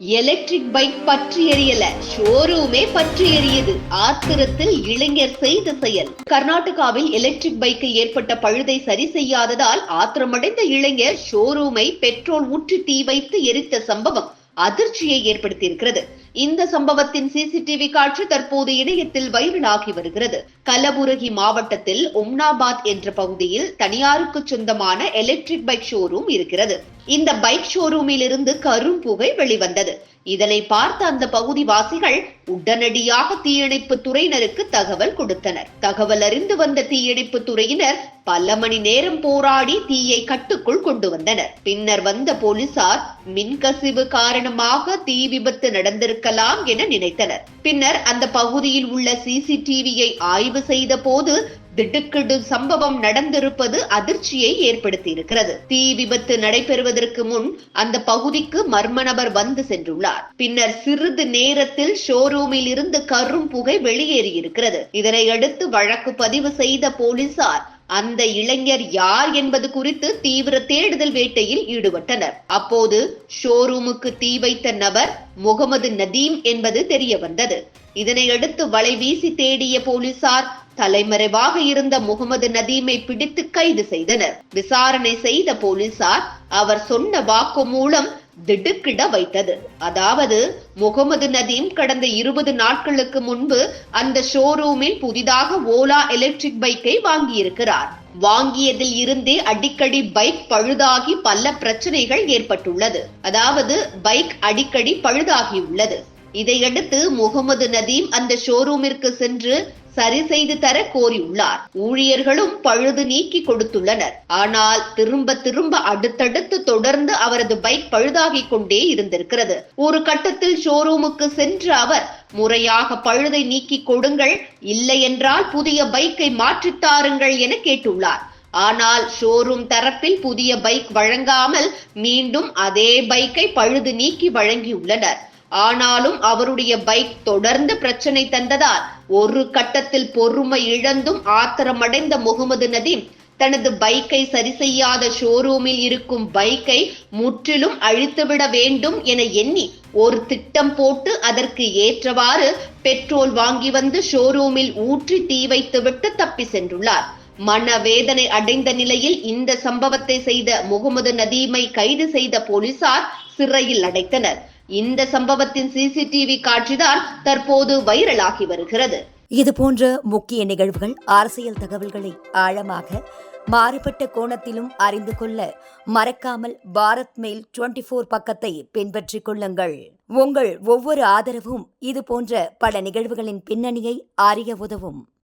Electric bike பற்றி எரியல. ஷோரூமே பற்றி எரியது. ஆத்திரத்தில் இளைஞர் செய்த செயல். கர்நாடகாவில் எலக்ட்ரிக் பைக்கில் ஏற்பட்ட பழுதை சரி செய்யாததால் ஆத்திரமடைந்த இளைஞர் ஷோரூமை பெட்ரோல் ஊற்றி தீ வைத்து எரித்த சம்பவம். அதிர்ச்சியை ஏற்படுத்தியிருக்கிறது. இந்த சம்பவத்தின் சிசிடிவி காட்சி தற்போது இணையத்தில் வைரலாகி வருகிறது. கலபுரகி மாவட்டத்தில் உம்னாபாத் என்ற பகுதியில் தனியாருக்கு சொந்தமான எலக்ட்ரிக் பைக் ஷோரூம் இருக்கிறது. இந்த பைக் ஷோரூமில் இருந்து கரும் புகை வெளிவந்தது. இதனை பார்த்த அந்த பகுதி வாசிகள் உடனடியாக தீயணைப்பு துறையினருக்கு தகவல் கொடுத்தனர். தகவல் அறிந்து வந்த தீயணைப்பு துறையினர் பல மணி நேரம் போராடி தீயை கட்டுக்குள் கொண்டு வந்தனர். பின்னர் வந்த போலீசார் மின்கசிவு காரணமாக தீ விபத்து நடந்திருக்கலாம் என நினைத்தனர். பின்னர் அந்த பகுதியில் உள்ள சிசிடிவியை ஆய்வு செய்த போது திடுக்கிடு சம்பவம் நடந்திருப்பது அதிர்ச்சியை ஏற்படுத்தியிருக்கிறது. தீ விபத்து நடைபெறுவதற்கு முன் அந்த பகுதிக்கு மர்ம நபர் வந்து சென்றுள்ளார். பின்னர் சிறிது நேரத்தில் ஷோரூமில் இருந்து கரும் புகை வெளியேறியிருக்கிறது. இதனையடுத்து வழக்கு பதிவு செய்த போலீசார் அந்த இளைஞர் யார் என்பது குறித்து தீவிர தேடுதல் வேட்டையில் ஈடுபட்டனர். அப்போது ஷோரூமுக்கு தீ வைத்த நபர் முகமது நதீம் என்பது தெரிய வந்தது இதனையடுத்து வலை வீசி தேடிய போலீசார் தலைமறைவாக இருந்த முகமது நதீமை பிடித்து கைது செய்தனர். விசாரணை செய்த போலீசார் அவர் சொன்ன வாக்கு மூலம் திடுக்கிட வைத்தது. அதாவது முகமது நதீம் கடந்த இருபது நாட்களுக்கு முன்பு அந்த ஷோரூமில் புதிதாக ஓலா எலக்ட்ரிக் பைக்கை வாங்கியிருக்கிறார். வாங்கியதில் இருந்தே அடிக்கடி பைக் பழுதாகி பல பிரச்சனைகள் ஏற்பட்டுள்ளது. அதாவது பைக் அடிக்கடி பழுதாகியுள்ளது இதையடுத்து முகமது நதீம் அந்த ஷோரூமிற்கு சென்று சரி செய்து தர கோரியுள்ளார். ஊழியர்களும் பழுது நீக்கி கொடுத்துள்ளனர். ஆனால் திரும்ப திரும்ப அடுத்தடுத்து தொடர்ந்து அவரது பைக் பழுதாகிக் கொண்டே இருந்திருக்கிறது. ஒரு கட்டத்தில் ஷோரூமுக்கு சென்று அவர் முறையாக பழுதை நீக்கி கொடுங்கள். இல்லை என்றால் புதிய பைக்கை மாற்றித்தாருங்கள் என கேட்டுள்ளார். ஆனால் ஷோரூம் தரப்பில் புதிய பைக் வழங்காமல் மீண்டும் அதே பைக்கை பழுது நீக்கி வழங்கியுள்ளனர். ஆனாலும் அவருடைய பைக் தொடர்ந்து பிரச்சனை தந்ததால் ஒரு கட்டத்தில் பொறுமை இழந்தும் ஆத்திரமடைந்த முகமது நதீம் தனது பைக்கை சரி செய்யாத ஷோரூமில் இருக்கும் பைக்கை முற்றிலும் அழித்துவிட வேண்டும் என எண்ணி ஒரு திட்டம் போட்டு அதற்கு ஏற்றவாறு பெட்ரோல் வாங்கி வந்து ஷோரூமில் ஊற்றி தீ வைத்துவிட்டு தப்பி சென்றுள்ளார். மனவேதனை அடைந்த நிலையில் இந்த சம்பவத்தை செய்த முகமது நதீமை கைது செய்த போலீசார் சிறையில் அடைத்தனர். இந்த சம்பவத்தின் சிசிடிவி காட்சிதான் தற்போது வைரலாகி வருகிறது. இது போன்ற முக்கிய நிகழ்வுகள் அரசியல் தகவல்களை ஆழமாக மாறுபட்ட கோணத்திலும் அறிந்து கொள்ள மறக்காமல் பாரத் மெயில் டுவெண்டி ஃபோர் பக்கத்தை பின்பற்றிக் கொள்ளுங்கள். உங்கள் ஒவ்வொரு ஆதரவும் இது போன்ற பல நிகழ்வுகளின் பின்னணியை அறிய உதவும்.